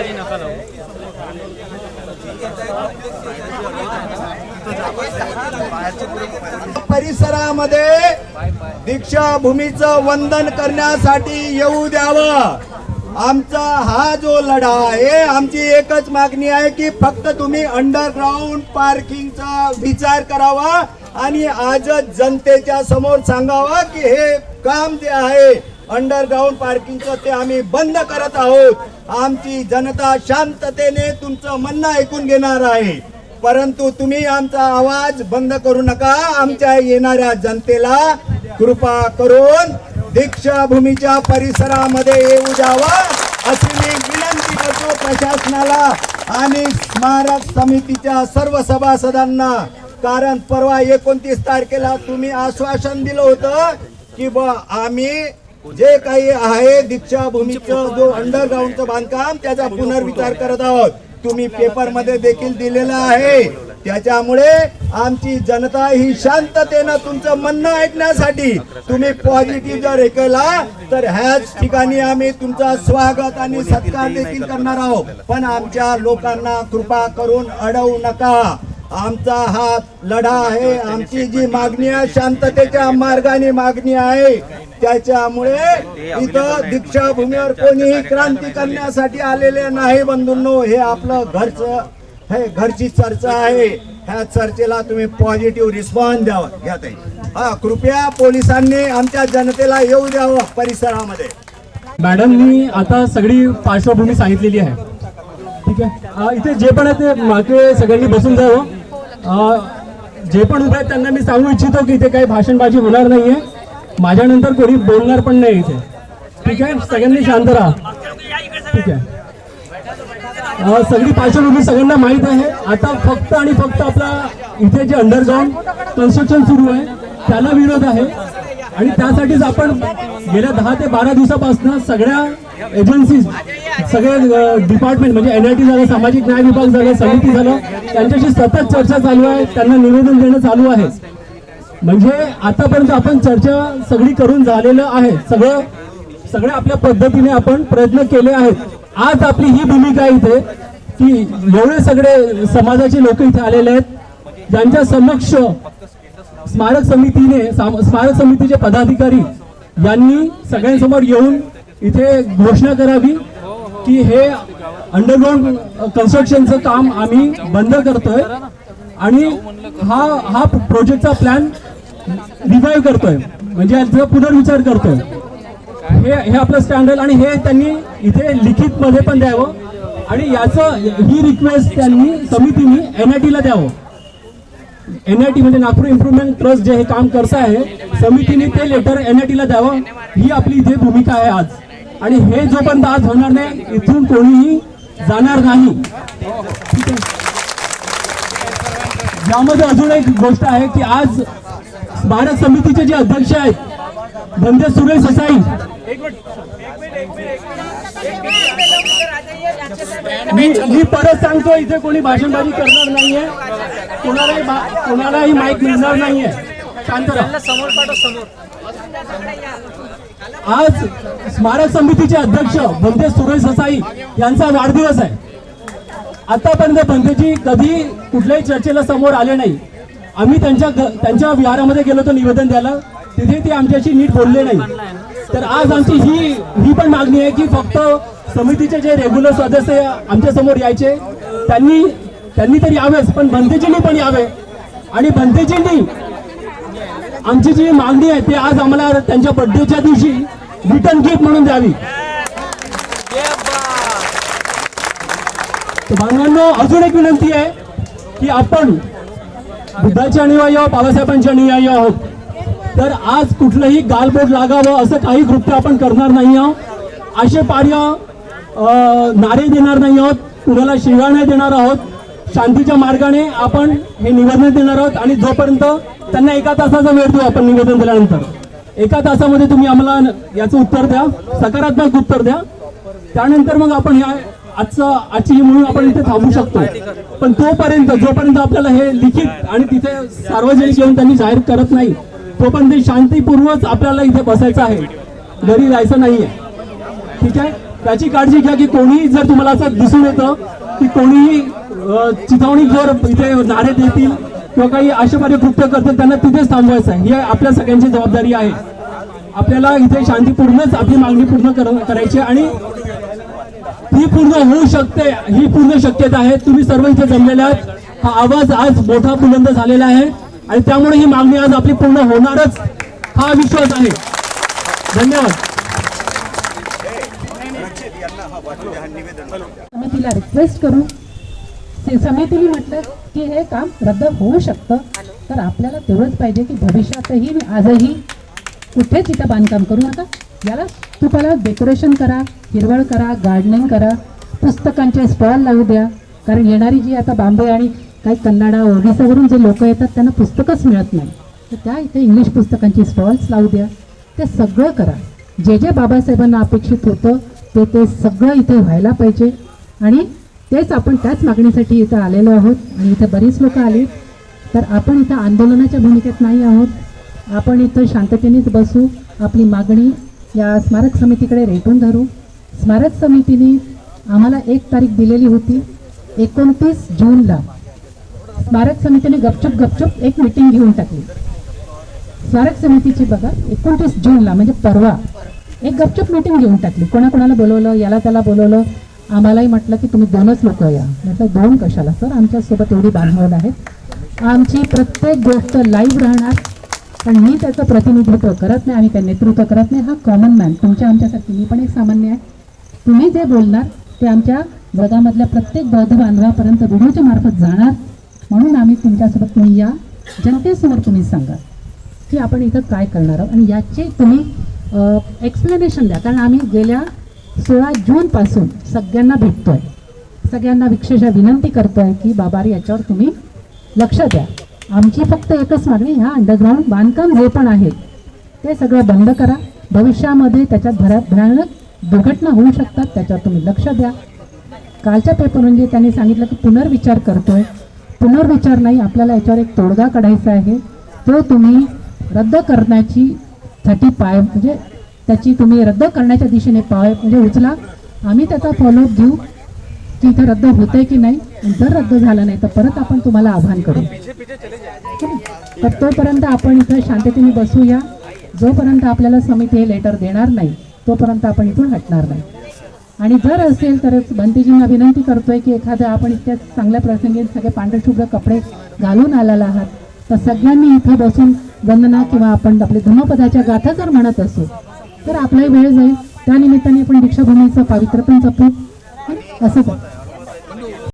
बाजी नका लावू. परिसरामध्ये दीक्षाभूमीचं वंदन करण्यासाठी येऊ द्यावं. आमचा हा जो लढा आहे आमची एकच मागणी आहे की फक्त तुम्ही अंडरग्राऊंड पार्किंगचा विचार करावा आणि आजच जनतेच्या समोर सांगावा की हे काम जे आहे अंडरग्राऊंड पार्किंगचं ते आम्ही बंद करत आहोत. आमची जनता शांततेने तुमचं म्हणणं ऐकून घेणार आहे. परंतु तुम्ही आमचा आवाज बंद करू नका. आमच्या येणाऱ्या जनतेला कृपा करून दीक्षाभूमीच्या परिसरामध्ये येऊ द्यावा अशी मी विनंती करतो प्रशासनाला आणि स्मारक समितीच्या सर्व सभासदांना. कारण परवा एकोणतीस तारखेला तुम्ही आश्वासन दिलं होतं की ब आम्ही जे काही आहे दीक्षाभूमीचं जो अंडरग्राऊंडचं बांधकाम त्याचा पुनर्विचार करत आहोत. तुम्ही पेपरमध्ये देखील दिलेलं आहे. त्याच्यामुळे आमची जनता ही शांततेनं तुमचं म्हणणं ऐकण्यासाठी तुम्ही पॉझिटिव्ह जर हे केला तर ह्याच ठिकाणी आम्ही तुमचा स्वागत आणि सत्कार देखील करणार आहोत. पण आमच्या लोकांना कृपा करून अडवू नका. आमचा हा लढा आहे आमची जी मागणी आहे शांततेच्या मार्गाने मागणी आहे. त्याच्यामुळे इथं दीक्षाभूमीवर कोणीही क्रांती करण्यासाठी आलेले नाही बंधूंनो. हे आपलं घरचं हे घरची चर्चा आहे. ह्या चर्चेला तुम्ही पॉझिटिव्ह रिस्पॉन्स द्यावा घ्या ताई. हा कृपया पोलिसांनी आमच्या जनतेला येऊ द्यावं परिसरामध्ये. मॅडमनी आता सगळी पार्श्वभूमी सांगितलेली आहे. ठीक आहे? इथे जे पण आहे ते मागे सगळ्यांनी बसून जावं. जे पण उभे आहेत त्यांना मी सांगू इच्छितो की इथे काही भाषणबाजी होणार नाहीये. माझ्यानंतर कोणी बोलणार पण नाही इथे. ठीक आहे? सगळ्यांनी शांत राहा. ठीक आहे. सगळी पार्श्वभूमी सगळ्यांना माहीत आहे. आता फक्त आणि फक्त आपला इथे जे अंडरग्राऊंड कन्स्ट्रक्शन सुरू आहे त्याला विरोध आहे. आणि त्यासाठीच आपण गेल्या दहा ते बारा दिवसापासून सगळ्या एजन्सीज सगळ्या डिपार्टमेंट म्हणजे एन आय टी झालं सामाजिक न्याय विभाग झालं समिती झालं त्यांच्याशी सतत चर्चा चालू आहे त्यांना निवेदन देणं चालू आहे. म्हणजे आतापर्यंत आपण चर्चा सगळी करून झालेलं आहे. सगळं सगळ्या आपल्या पद्धतीने आपण प्रयत्न केले आहेत. आज आपली ही भूमिका इथे की एवढे सगळे समाजाचे लोक इथे आलेले आहेत ज्यांच्या समक्ष स्मारक समितीने स्मारक समितीचे पदाधिकारी यांनी सगळ्यांसमोर येऊन इथे घोषणा करावी. की हे अंडरग्राऊंड कन्स्ट्रक्शनचं काम आम्ही बंद करतोय आणि हा हा प्रोजेक्टचा प्लॅन रिव्हाइव्ह करतोय. म्हणजे याचा पुनर्विचार करतोय. हे हे आपलं स्टँडर्ड आणि हे त्यांनी इथे लिखित मध्ये पण द्यावं. आणि याचं ही रिक्वेस्ट त्यांनी समितीने एन आय टीला द्यावं. एन आय टी म्हणजे नागपूर इम्प्रुव्हमेंट ट्रस्ट जे हे काम करत आहे समितीने ते लेटर एन आय टीला द्यावं. ही आपली इथे भूमिका आहे आज. आणि हे जोपर्यंत आज होणार नाही इथून कोणीही जाणार नाही. यामध्ये अजून एक गोष्ट आहे की आज भारत समितीचे जे अध्यक्ष आहेत बंदे सुरेश ससाई मी मी परत सांगतो इथे कोणी भाषणबाजी करणार नाहीये. कोणालाही कोणालाही माहीत मिळणार नाहीये. शांत समोर समोर. आज स्मारक समितीचे अध्यक्ष बंदे सुरेश ससाई यांचा वाढदिवस आहे. आतापर्यंत बंदेजी कधी कुठल्याही चर्चेला समोर आले नाही. आम्ही त्यांच्या त्यांच्या विहारामध्ये गेलो होतो निवेदन द्यायला. तिथे ते आमच्याशी नीट बोलले नाही. तर आज आमची ही ही पण मागणी आहे की फक्त समितीचे जे रेग्युलर सदस्य आमच्यासमोर यायचे त्यांनी त्यांनी तर यावेच पण बंदेजींनी पण यावे. आणि बंदेजींनी आमची जी मागणी आहे ती आज आम्हाला त्यांच्या बर्थडेच्या दिवशी रिटर्न गिफ्ट म्हणून द्यावी. बांधवांनो अजून एक विनंती आहे की आपण बुद्धाचे अनुयायी आहोत बाबासाहेबांचे अनुयायी आहोत. तर आज कुठलंही गालबोट लागावं असं काही कृत्य आपण करणार नाही आहोत. असे पार्य अं, नारे देणार नाही आहोत. कुणाला शिव्या नाही देणार आहोत. शांतीच्या मार्गाने आपण हे निवेदन देणार आहोत आणि जोपर्यंत त्यांना एका तासाचा वेळ देऊ आपण निवेदन दिल्यानंतर. एका तासामध्ये तुम्ही आम्हाला याचं उत्तर द्या सकारात्मक उत्तर द्या. त्यानंतर मग आपण ह्या आजचं आजची ही मोहीम आपण इथे थांबू शकतो. पण तोपर्यंत जोपर्यंत आपल्याला हे लिखित आणि तिथे सार्वजनिक येऊन त्यांनी जाहीर करत नाही तोपर्यंत शांतीपूर्वक आपल्याला इथे बसायचं आहे. घरी जायचं नाहीये. ठीक आहे? त्याची काळजी घ्या की कोणीही जर तुम्हाला असं दिसून येतं की कोणीही अ, चिथावणी जर इथे नारे देतील किंवा काही अशाप्रकारे कृत्य करतील त्यांना तिथेच थांबवायचं आहे. ही आपल्या सगळ्यांची जबाबदारी आहे. आपल्याला इथे शांतीपूर्णच आपली मागणी पूर्ण कर- करायची आणि ही पूर्ण होऊ शकते ही पूर्ण शक्यता आहे. तुम्ही सर्व इथे जमलेले आहात. हा आवाज आज मोठा बुलंद झालेला आहे आणि त्यामुळे ही मागणी आज आपली पूर्ण होणारच हा विश्वास आहे. धन्यवाद. समितीला रिक्वेस्ट करू. समितीने म्हटलं की हे काम रद्द होऊ शकतं. तर आपल्याला तेवढंच पाहिजे की भविष्यातही आजही कुठेच इथं बांधकाम करू नका. याला तुम्हाला डेकोरेशन करा हिरवळ करा गार्डनिंग करा पुस्तकांचे स्टॉल लावू द्या. कारण येणारी जी आता बांबे आणि काही कन्नडा ओडिसावरून जे लोक येतात त्यांना पुस्तकच मिळत नाही. तर त्या इथे इंग्लिश पुस्तकांची स्टॉल्स लावू द्या. ते सगळं करा. जे जे बाबासाहेबांना अपेक्षित होतं ते ते सगळं इथे व्हायला पाहिजे. आणि तेच आपण त्याच मागणीसाठी इथं आलेलो आहोत आणि इथं बरीच लोक आली. तर आपण इथं आंदोलनाच्या भूमिकेत नाही आहोत. आपण इथं शांततेनेच बसू. आपली मागणी या स्मारक समितीकडे रेटून धरू. स्मारक समितीने आम्हाला एक तारीख दिलेली होती एकोणतीस जूनला. स्मारक समितीने गपचूप गपचूप एक मिटिंग घेऊन टाकली. स्मारक समितीची बघा एकोणतीस जूनला म्हणजे परवा एक गपचूप मीटिंग घेऊन टाकली. कोणाकोणाला बोलवलं याला त्याला बोलवलं आम्हालाही म्हटलं की तुम्ही दोनच लोक या. म्हटलं दोन कशाला? सर आमच्यासोबत एवढी बांधवड आहेत आमची प्रत्येक गोष्ट लाईव्ह राहणार पण मी त्याचं प्रतिनिधित्व करत नाही आम्ही त्या नेतृत्व करत नाही. हा कॉमन मॅन तुमच्या आमच्यासाठी मी पण एक सामान्य आहे. तुम्ही जे बोलणार ते आमच्या जगामधल्या प्रत्येक बौद्ध बांधवापर्यंत व्हिडिओच्या मार्फत जाणार. म्हणून आम्ही तुमच्यासोबत तुम्ही या. जनतेसमोर तुम्ही सांगा की आपण इथं काय करणार आहोत आणि याचे तुम्ही एक्सप्लेनेशन द्या. कारण आम्ही गेल्या सोळा जूनपासून सगळ्यांना भेटतोय. सगळ्यांना विशेष विनंती करतोय की बाबारी याच्यावर तुम्ही लक्ष द्या. आमची फक्त एकच मागणी ह्या अंडरग्राऊंड बांधकाम जे पण आहे. ते सगळं बंद करा. भविष्यामध्ये त्याच्यात भरा- भयानक दुर्घटना होऊ शकतात त्याच्यावर तुम्ही लक्ष द्या. कालच्या पेपर म्हणजे त्यांनी सांगितलं की पुनर्विचार करतोय. पुनर्विचार नाही आपल्याला याच्यावर एक तोडगा काढायचा आहे. तो तुम्ही रद्द करण्याची साठी पाय म्हणजे त्याची तुम्ही रद्द करण्याच्या दिशेने पाय म्हणजे उचला. आम्ही त्याचा फॉलोअप घेऊ की इथं रद्द होतंय की नाही. जर रद्द झालं नाही तर परत आपण तुम्हाला आव्हान करू. तर तोपर्यंत आपण इथं शांततेने बसूया. जोपर्यंत आपल्याला समिती हे लेटर देणार नाही तोपर्यंत आपण इथून हटणार नाही. आणि जर असेल तरच बंतीजींना विनंती करतोय की एखादं आपण इतक्या चांगल्या प्रसंगी सगळे पांढरशुभ्र कपडे घालून आलेला आहात तर सगळ्यांनी इथे बसून वंदना किंवा आपण आपले धर्मपदाच्या गाथा जर म्हणत असू तर आपलाही वेळ जाईल. त्या निमित्ताने आपण दीक्षाभूमीचं पावित्र्य पण जपू. असं